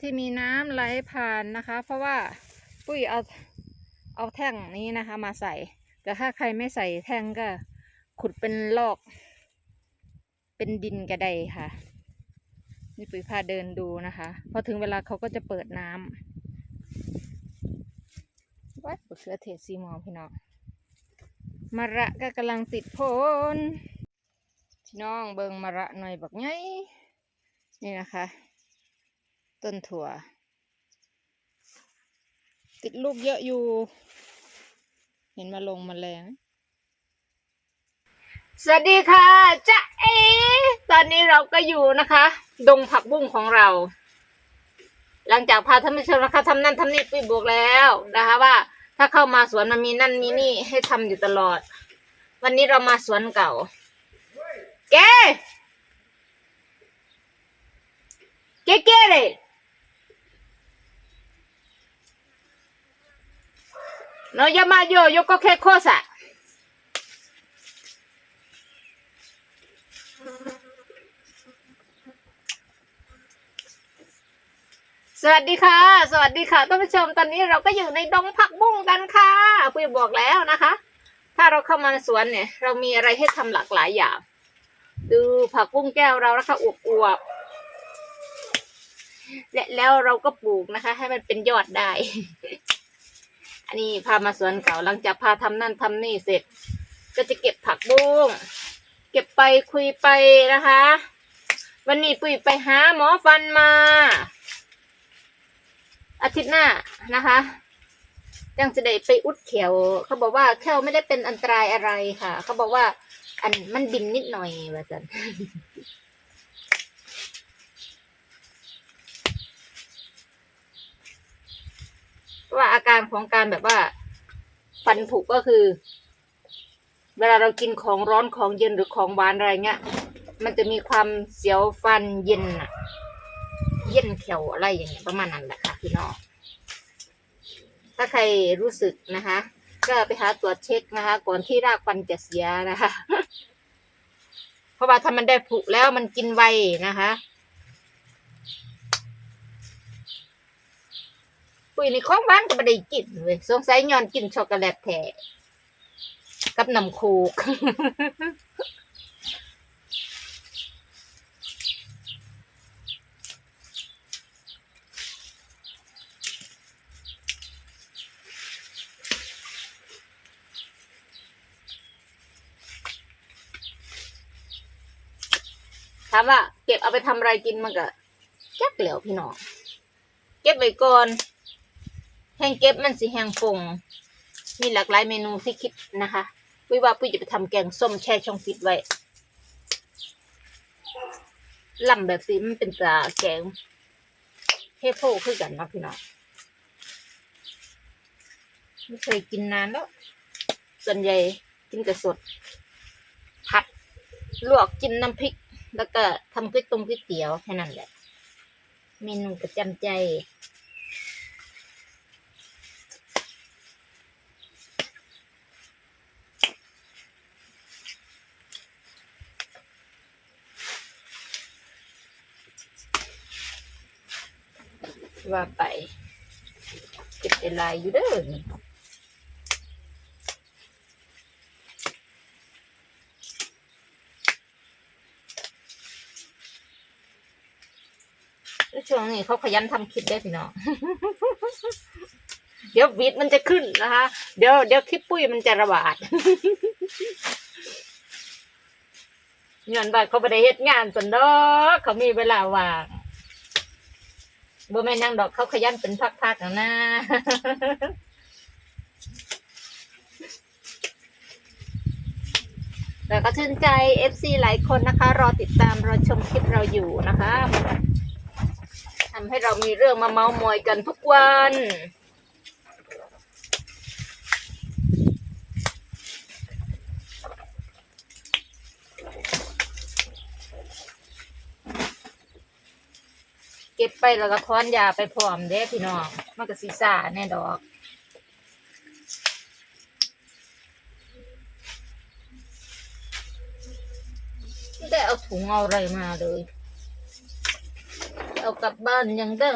ที่มีน้ำไหลผ่านนะคะ เพราะว่าปุ้ยเอาเอาแท่งนี้นะคะ มาใส่ แต่ถ้าใครไม่ใส่แท่งก็ ขุดเป็นลอก เป็นดินกระไดค่ะ นี่ปุ้ยพาเดินดูนะคะพอถึงเวลาเขาก็จะเปิดน้ำวัดมะเขือเทศซีมอพี่น้องมะระก็กำลังติดผลพี่น้องเบิงมะระหน่อยบักไงนี่นะคะ ต้นถั่ว ติดลูกเยอะอยู่ เห็นมาลงมาแรงสวัสดีค่ะจ๊ะเอ ตอนนี้เราก็อยู่นะคะ ดงผักบุ้งของเรา หลังจากพาท่านผู้ชมนะคะทำนั่นทำนี่ปุ้ยบอกแล้วนะคะว่า ถ้าเข้ามาสวนมันมีนั่นมีนี่ให้ทำอยู่ตลอด วันนี้เรามาสวนเก่า แกแกเกเลย No llama yo, yo coge cosa. สวัสดีค่ะ สวัสดีค่ะท่านผู้ชมตอนนี้เราก็อยู่ในดงผักบุ้งกันค่ะคุยบอกแล้วนะคะ ถ้าเราเข้ามาในสวนเนี่ย เรามีอะไรให้ทำหลากหลายอย่าง ดูผักบุ้งแก้วเรานะคะอวบๆและแล้วเราก็ปลูกนะคะ ให้มันเป็นยอดได้ อันนี้พามาสวนเก่าหลังจากพาทำนั่นทำนี่เสร็จ ก็จะเก็บผักบุ้งเก็บไปคุยไปนะคะ วันนี้ปุ้ยไปหาหมอฟันมา อาทิตย์หน้านะคะยังจะได้ไปอุดเขียว เขาบอกว่าแค่ไม่ได้เป็นอันตรายอะไรค่ะ เขาบอกว่า อันมันบินนิดหน่อยว่าจัน เพราะ ว่าอาการของการแบบว่า ฟันผุก็คือ เวลาเรากินของร้อนของเย็นหรือของหวานอะไรเงี้ย มันจะมีความเสียวฟันเย็นอะเย็นเขียวอะไรอย่างเงี้ยประมาณนั้นแหละค่ะพี่น้องถ้าใครรู้สึกนะคะ ก็ไปหาตรวจเช็คนะคะ ก่อนที่รากฟันจะเสียนะคะ เพราะว่าถ้ามันได้ผุแล้วมันกินไวนะคะ ปุ้ยนี่ของหวานก็ไม่ได้กินเว้ยสงสัยย้อนกินช็อกโกแลตแท้กับน้ำโคกถามว่าเก็บเอาไปทำอะไรกินมันก็แก๊บเหลวพี่น้อง เก็บไว้ก่อน งเก็บมันสิแห้งฟงมีหลากหลายเมนูที่คิดนะคะวิว่าปุ้ยจะไปทำแกงส้มแช่ช่องฟิตไว้ลำแบบสีมันเป็นตาแกงเทโพคือกันนะพี่น้องไม่เคยกินนานแล้วส่วนใหญ่กินแต่สด ผัดลวกจิ้มน้ำพริก แล้วก็ทำก๋วยตงก๋วยเตี๋ยวแค่นั้นแหละ เมนูประจำใจ ว่าไปเก็บเป็นลายอยู่เด้อนี่ช่วงนี้เขาขยันทำคลิปได้พี่น้อง เดี๋ยววิดมันจะขึ้นนะคะ เดี๋ยวเดี๋ยวคลิปปุ้ยมันจะระบาดย้อนว่าเขาไปได้เฮ็ดงานสันดอกเขามีเวลาว่าง บ่แม่นั่งดอกเขาขยันเป็นพักๆนะนะแต่ก็ชื่นใจ FC หลายคนนะคะ รอติดตามรอชมคลิปเราอยู่นะคะทำให้เรามีเรื่องมาเมาส์มอยกันทุกวัน ก็บไปแล้วก็ทอนยาไปพร้อมเด้พี่น้องมันก็สีซ่าแน่ดอกไม่ได้เอาถุงเอาอะไรมาเลย เอเอากลับบ้านยังได้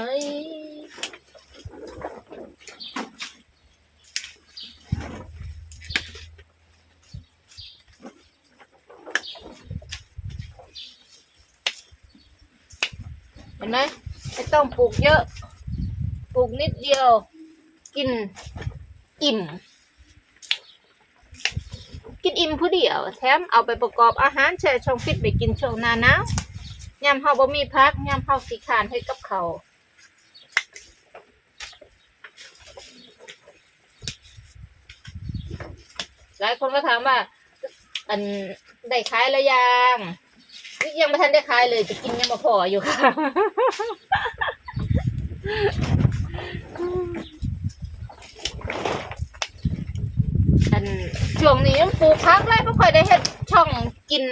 เห็นไหม ไม่ต้องปลูกเยอะ ปลูกนิดเดียว กินอิ่ม กินอิ่มผู้เดียว แถมเอาไปประกอบอาหารแช่ช่องฟิตไปกินช่วงหน้าหนาวยามเฮาบ่มีพักยามเฮาสิขานให้กับเขาหลายคนก็ถามว่า อันได้ขายแล้วยัง ยังไม่ทันได้ขายเลยจะกินยังมาพออยู่ค่ะ อันช่วงนี้ปลูกพักเลยไม่ค่อยได้เฮ็ดช่องกิน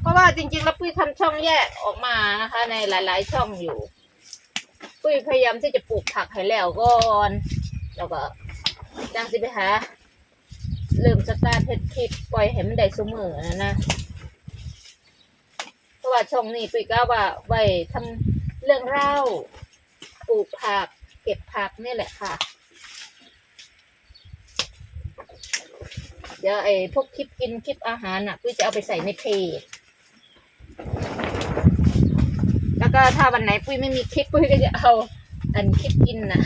เพราะว่าจริงๆแล้วปุ้ยทำช่องแยกออกมานะคะ ในหลาย ๆ ช่องอยู่ปุ้ยพยายามที่จะปลูกผักให้แล้วก่อนแล้วก็จังสิไปหาเริ่มสตาร์ทเฮ็ดคลิปปล่อยให้มันได้เสมอนะนะ ราะว่าช่องนี้ปุ้ยก็ว่าไว้ทำเรื่องเล่าปลูกผัก เก็บผักนี่แหละค่ะ เดี๋ยวไอ้พวกคลิปกินคลิปอาหารอะปุ้ยจะเอาไปใส่ในเพจแล้วก็ถ้าวันไหนปุ้ยไม่มีคลิปปุ้ยก็จะเอา อันคลิปกินน่ะ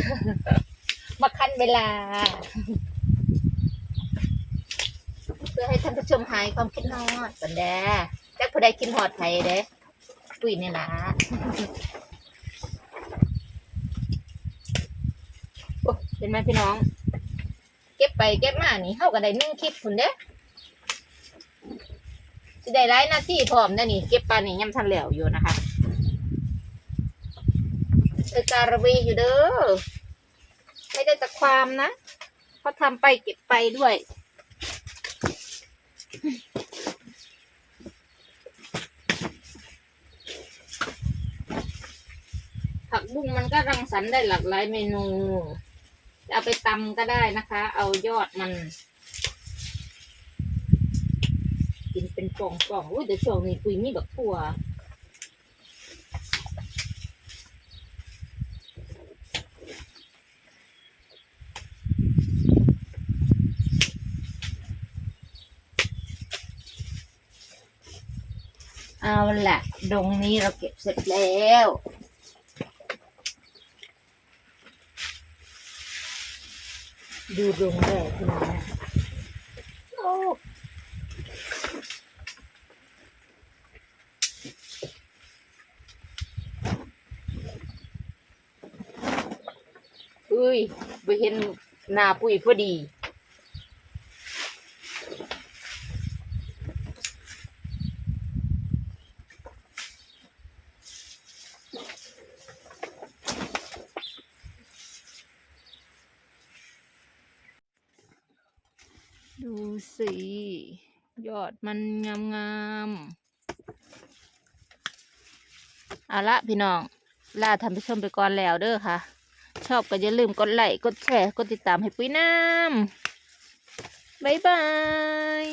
มาคั้นเวลา เพื่อให้ท่านผู้ชมหายความคิดฮอดกันแด้ จักผู้ใดกินฮอดไผเด้ปุ้ยนี่ล่ะโอ้เห็นไหมพี่น้อง เก็บไปเก็บมานี่เข้ากันได้หนึ่งคลิปคุณเด้สิได้หลายหน้าที่พร้อมได้อนี่ เก็บปลานี่ยังทันแล้วอยู่นะคะเออการะเวอยู่เด้อไม่ได้แต่ความนะเขาทำไปเก็บไปด้วย ผักบุ้งมันก็รังสรรค์ได้หลากหลายเมนู เอาไปตำก็ได้นะคะ เอายอดมัน กินเป็นกล่องกล่องๆอุ้ยเดี๋ยวช่วงนี้ปุยมีแบบทั่วเอาละดงนี้เราเก็บเสร็จแล้ว ดูดลงแรกขึ้นมานะโอ้อุ้ยไปเห็นหน้าปุ๋ยพอดี ดู สิ ยอดมันงามงามๆเอาละพี่น้อง ลาท่านผู้ชมไปก่อนแล้วเด้อค่ะ ชอบก็อย่าลืมกดไลค์ กดแชร์ กดติดตามให้ปุ้ยน้ำบ๊ายบาย